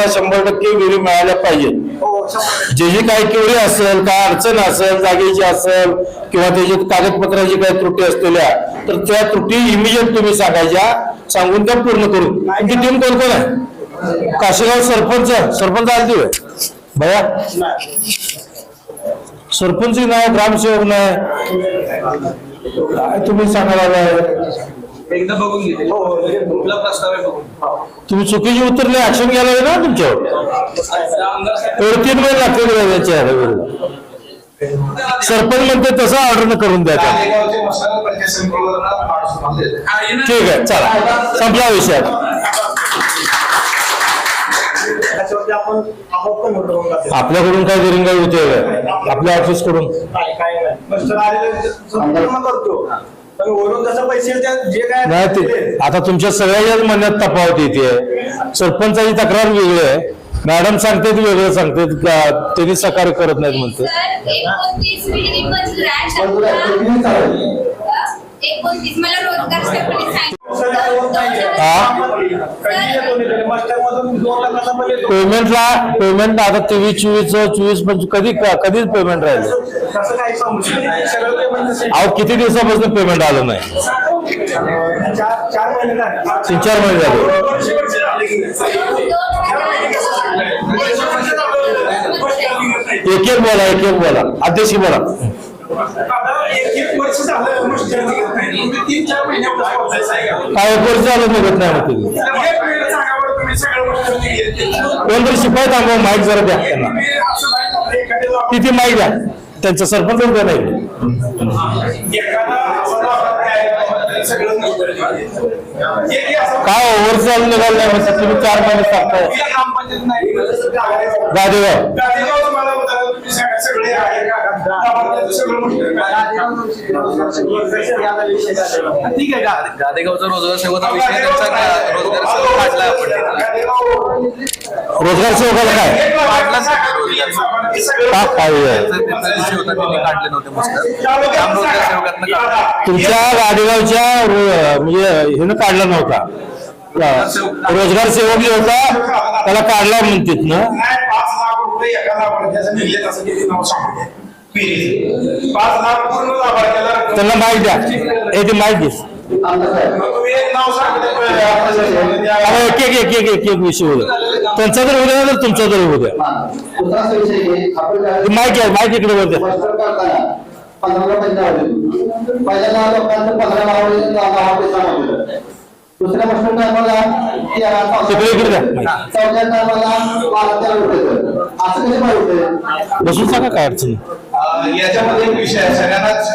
तुम्हाला शंभर टक्के विहिरी मिळाल्या पाहिजेत. हो शंभर जे जे काही केवढी असेल काय अडचण असेल जागेची असेल किंवा त्याची कागदपत्राची काही त्रुटी असलेल्या तर त्या त्रुटी इमिजिएट तुम्ही सांगायच्या सांगून त्या पूर्ण करू. तुमची टीम कोण कोण आहे? काशीगाव सरपंच सरपंच आलती होय. भया? सरपंच नाही ग्रामसेवक नाही. तुम्ही सांगायला एकदा बघून घेते हो, हो. कुठला प्रस्ताव आहे बघून तुम्ही चुकीची उत्तरले ऍक्शन घ्यायला हवी ना तुमच्यावर आमदार साहेब एवढे तीन महिने लागतील सरपंच म्हणते तसं ऑर्डर करून द्या त्या. हा. ठीक आहे चला संपला विषय आता. त्याच्यावरती आपण आपोआप पण होतो आपल्याकडून काय दिरंगाई होते? आपल्या ऑफिसकडून काय काय नाही मस्त आलेले संपूर्ण करतो पण वरून कसं पैसे त्या जे काय नाही ते आता तुमच्या सगळ्याच्याच म्हणण्यात तफावत येते. सरपंचाची तक्रार वेगळी आहे. मॅडम सांगते वेगळं सांगते त्यांनी सकार्य करत नाहीत म्हणते सर एकोणतीस विहिरी मंजूर आहेत एकोणतीस मला रोजगार सेवकांनी सांगितलं पेमेंटला पेमेंट आता तेवीस चोवीस चोवीस पंचवीस कधी कधीच पेमेंट राहील? अहो किती दिवसापासून पेमेंट आलं नाही? चार तीन चार महिने झाले. एक एक बोला एक एक बोला. अध्यक्ष बोला. काय वर्ष झालं निघत नाही मग तुम्ही? कोणतरी शिपाई थांबव माईक जरा द्या त्यांना. किती माईक द्या? त्यांचा सरपंच उद्या हो, नाही काय सगळं एक ओव्हर चालू निघाल नाही म्हणजे तुम्ही चार महिने सांगताय. गादेगाव सगळे आहे ठीक गादेगावचा रोजगार सेवकाचा विषय रोजगार सेवक काढला आपण. रोजगार सेवकाला काय? काढले नव्हते रोजगार तुमच्या गाडेगावच्या म्हणजे हेनं काढला नव्हता. रोजगार सेवक जो होता त्याला काढला म्हणतात ना. रुपये एका लाभार्थ्याचं निघले असं किती नाव सांगू. पाच लाख पूर्ण लाभार्थ्याला त्यांना माहिती द्या हे ते माहिती तुम्ही एक नाव सांगितलं पहिले, आपल्या त्या- अहो, एक एक एक एक एक एक विषय त्यांचा जर उद्या तर तुमचा जर होऊ द्या दुसरा विषय घे आपण काय ती माहिती आहे माहिती इकडे वर द्या मास्टर करताना पंधरा पैसे लावले पहिल्यांदा लोकांचं पंधरा लावले दहा पैसा दुसऱ्या मास्टर टायमाला. चौथ्या टायमाला बारा तेरा रुपये असं कसे पाहिजे? बसून सांगा काय अडचण? याच्यामध्ये एक विषय आहे. सगळ्यांनाच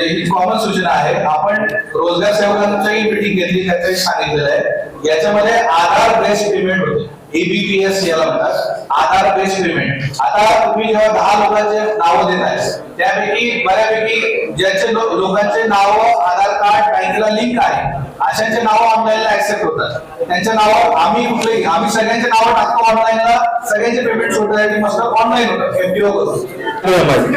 ही कॉमन सूचना आहे. आपण रोजगार सेवकांची मिटिंग घेतली त्याच्याही सांगितलेलं आहे. याच्यामध्ये आधार बेस्ड पेमेंट होते. एबीपीएस याला म्हणतात. Aadhaar base payment. आता तुम्ही जेव्हा दहा लोकांचे नावं देत आहे त्यापैकी बऱ्यापैकी ज्यांचे लोकांचे नाव आधार कार्ड बँकेला लिंक आहे अशांचे नाव ऑनलाईनला ऍक्सेप्ट होतात. त्यांच्या नाव आम्ही कुठलेही आम्ही सगळ्यांचे नावं टाकतो ऑनलाईनला सगळ्यांचे पेमेंट होतात मस्त ऑनलाईन होतात एफडीओ करून.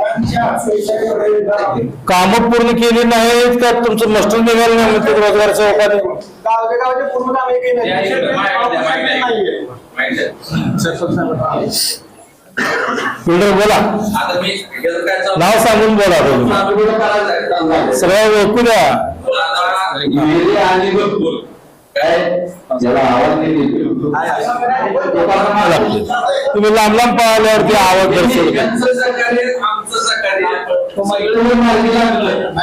कामं पूर्ण केली नाहीत का? तुमचं मस्टर निघालं नाही म्हणते रोजगार सेवकाने. बिल्डर बोला. आता मी याचं काय चालू- नाव सांगून बोला तुम्ही. सगळं ओळखू द्या. आणि. तुम्ही लांब लांब पाहिल्यावरती आवाज दर्शवतो. यांचं सहकार्य आमचं सहकार्य सगळं मार्गी लागलं.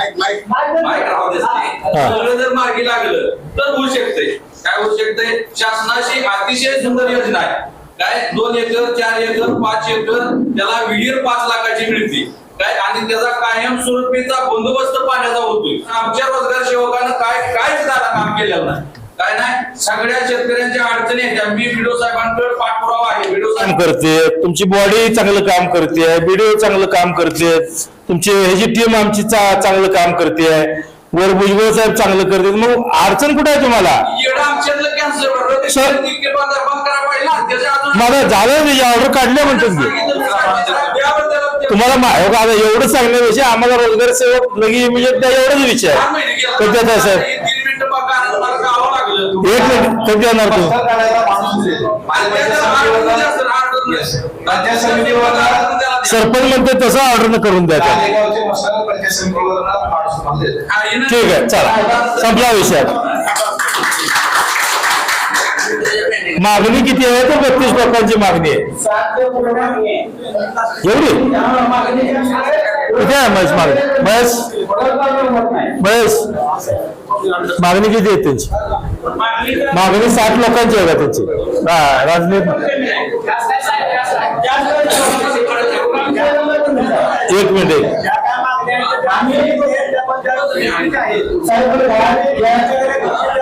माहीत राहू दे ते. सगळं जर मार्गी लागलं तर होऊ शकतंय. काय होऊ शकतंय? शासनाची अतिशय सुंदर योजना आहे. काय? दोन एकर चार एकर पाच एकर त्याला विहीर पाच लाखाची मिळते. काय? आणि त्याचा कायमस्वरूपीचा बंदोबस्त पाण्याचा होतोय. आमच्या रोजगार सेवकानं काय दादा काम केलेलं नाही. काय नाही सगळ्या शेतकऱ्यांच्या अडचणी आहेत. मी व्हिडिओ साहेबांकडे पाठपुरावा आहे. व्हिडिओ साहेब करते तुमची बॉडी चांगलं काम करते बीडीओ चांगलं काम करते तुमची ह्याची टीम आमची चांगलं काम करते वर भुजबळ साहेब चांगलं करतील मग अडचण कुठे आहे तुम्हाला? माझं झालं त्याची ऑर्डर काढल्या म्हणतात तुम्हाला मा- आता एवढं सांगण्याविषयी आम्हाला रोजगार सेवक लगे इमिजिएट द्या एवढाच आहे. कधी साहेब सरपंच म्हणते तसं ऑर्डर करून द्या ठीक आहे चला. संपला विषय. मागणी किती आहे? तर बत्तीस लोकांची मागणी आहे. एवढी? किती आहे महेश मागणी. महेश? महेश? मागणी किती आहे त्यांची? मागणी साठ लोकांची आहे का त्यांची? हा राजनीत. एक मिनिट एक.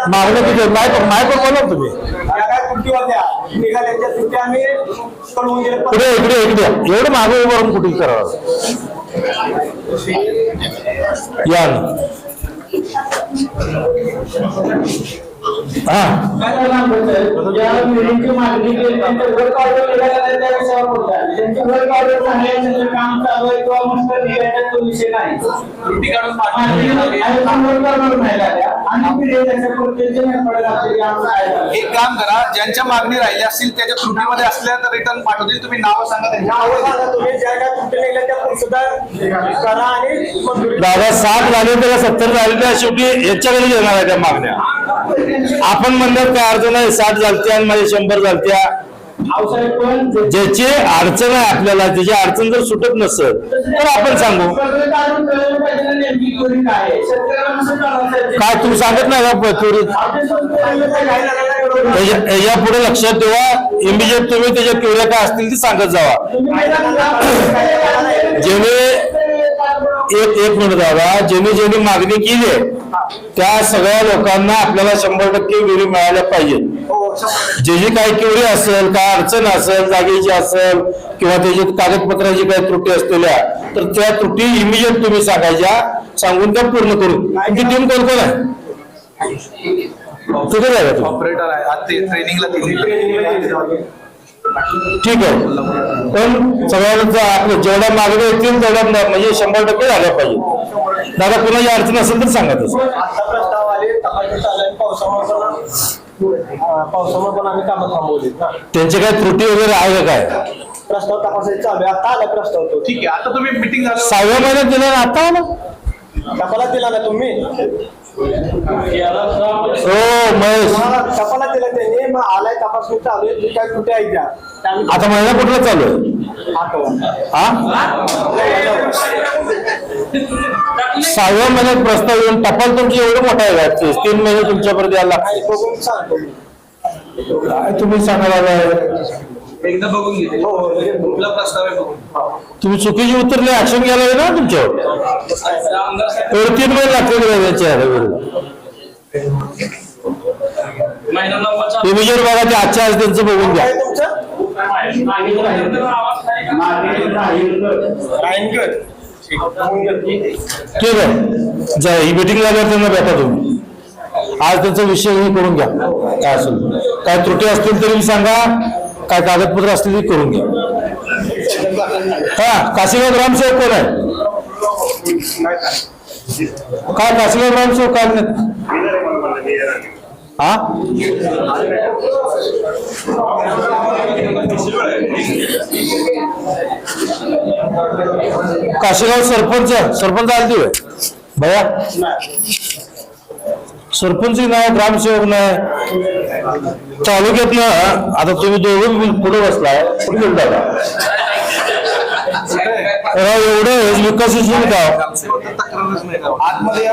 मागणी किती आहे? माय माय पण बोला तुम्ही? इकडे इकडे इकडे एवढं मागे उभारून कुठे करावं या ना हा त्रुटी काढून एक काम करा ज्यांच्या मागणी राहिल्या असतील त्याच्या त्रुटीमध्ये असल्या तर रिटर्न पाठवतील. तुम्ही नावं सांगा त्यांच्या दादा साठ झाले त्याला सत्तर झाले त्या शेवटी याच्याकडे येणार आहे त्या मागण्या. आपण म्हणलं काय अडचण आहे? साठ झालत्या आणि माझ्या शंभर झालत्या. ज्याची अडचण आहे आपल्याला त्याची अडचण जर सुटत नसेल तर आपण सांगू. काय तुम्ही सांगत नाही का त्वरित याच्या- या पुढे लक्षात ठेवा. इमिजिएट तुम्ही त्याच्या क्युऱ्या काय असतील ते सांगत जावा. जेणे एक एक मिनिट दादा. जेणे जेणे मागणी केली आहे. त्या सगळ्या लोकांना आपल्याला शंभर टक्के विहिरी मिळाल्या पाहिजे. जे जी काही क्युरी असेल काय अडचण असेल जागेची असेल किंवा त्याच्यात कागदपत्राची काही त्रुटी असलेल्या तर त्या त्रुटी इमिजिएट तुम्ही सांगायच्या सांगून त्या पूर्ण करू तुमची टीम कोण कोण आहे? कुठे तुम्ही ऑपरेटर आहे. ट्रेनिंगला दिली. ठीक आहे. पण सगळ्यांना आपलं जेवढ्या मागण्या येतील तेवढ्या म्हणजे शंभर टक्के झाल्या पाहिजे. दादा कुणाची अडचण असेल तर सांगा तसं. आता प्रस्ताव आले तपासणी चालू आहे पावसामुळे पण पावसामुळे पण आम्ही कामं थांबवली ना. त्यांची काही त्रुटी वगैरे आहे का काय? प्रस्ताव तपासायला चालू आहे. आता आला प्रस्ताव तो ठीक आहे आता तुम्ही मिटिंग झालं. सहाव्या महिन्यात दिला ना आता आला? टपाला दिला ना तुम्ही? हो महेश. टपाला दिला त्यांनी? मग तपासणी चालू आहे. जी काय कुठे आहे त्या? आता महिना कुठला चालू आहे? हा? सहाव्या महिन्यात प्रस्ताव येऊन टपाल तुमची एवढं मोठा आहे? तीन महिने तुमच्यापर्यंत यायला लागते बघून सांगतो. काय तुम्ही सांगायला एकदा बघून घेते हो, हो. कुठला प्रस्ताव आहे बघून. तुम्ही चुकीची उत्तरले ऍक्शन घ्यायला ना तुमच्यावर. एवढे तीन महिने लागतील त्याच्या विरुद्ध महिना नंबर चालू इमिजिएट बघा ते आजच्या आज त्यांचं बघून घ्या. काय तुमचं? रायनगड ठीक आहे. जा ही मीटिंग झाल्यावर त्यांना भेटा तुम्ही. आज त्यांचा विषय हे करून घ्या. काय असेल. काय त्रुटी असतील तरी सांगा. काय कागदपत्र असतील ती करून घ्या. हा काशीगाव ग्रामसेवक कोण आहे? काय काशीगाव ग्रामसेवक काय नाही? हा? काशीगाव सरपंच सरपंच आलती होय. भया. सरपंच नाही ग्रामसेवक नाही. तालुक्यात ना आता तुम्ही दोघं पुढे बसलाय कुठे घेऊन दादा एवढं विकसशील गाव आतमध्ये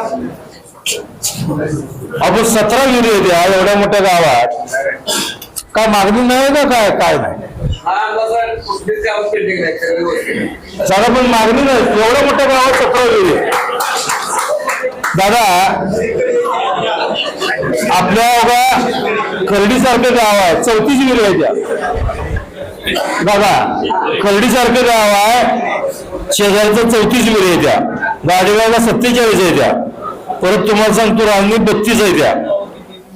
आपण सतरा विहिरी होत्या एवढ्या मोठ्या गावात. काय मागणी नाही ना काय? काय नाही? हा साधा पण मागणी नाही. एवढ्या मोठ्या गावात सतरा आहे. दादा आपल्या बघा खर्डी सारखं गाव आहे. चौतीस आहे त्या. दादा खर्डी सारखं गाव आहे. शेजारचं चौतीस विहिरी आहे त्या. गाडीगावला सत्तेचाळीस आहे त्या. परत तुम्हाला सांगतो रांगणी बत्तीस आहे त्या.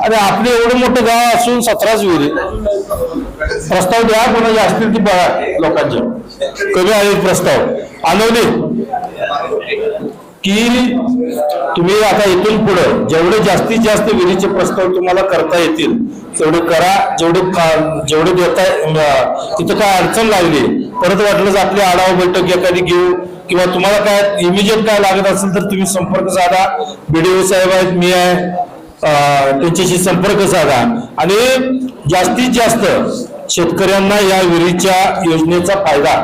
अरे आपलं एवढं मोठं गाव असून सतराच विहिरी प्रस्ताव द्या कोणाचे असतील ती बघा लोकांच्या कमी आहेत प्रस्ताव. आणवले की तुम्ही आता इथून पुढे जेवढे जास्तीत जास्त विहिरीचे प्रस्ताव तुम्हाला करता येतील तेवढे करा जेवढे का- जेवढे देता तिथं काय अडचण लागली परत वाटलं आपली आढावा बैठक एखादी घेऊ किंवा तुम्हाला काय इमिजिएट काय लागत असेल तर तुम्ही संपर्क साधा. बीडीओ साहेब आहेत मी आहे त्यांच्याशी संपर्क साधा. आणि जास्तीत जास्त शेतकऱ्यांना या विहिरीच्या योजनेचा फायदा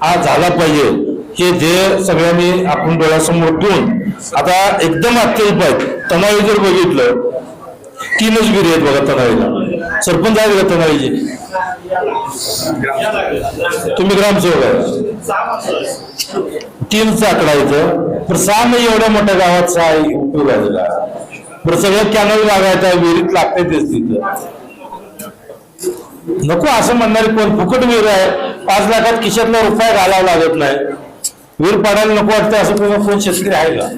हा झाला पाहिजे. हे ध्येय सगळ्यांनी आपण डोळ्यासमोर ठेवून आता एकदम अत्यल्प आहेत. तणावी जर बघितलं तीनच विहिरी आहेत बघा तणावीला. सरपंच आहे बघा तणावीचे? तुम्ही ग्रामसेवक आहे तीनचा आकडा इथं तर सहा नाही एवढ्या मोठ्या गावात सहा उपयोग आहे का बरं सगळ्या कॅनल लागायचा विहिरीत लागते तेच तिथं. नको असं म्हणणारे कोण फुकट विहीर आहे. पाच लाखात किशातला रुपया घालावा लागत नाही. विहीर पाडायला नको वाटतं असं कोण कोण शेतकरी आहे का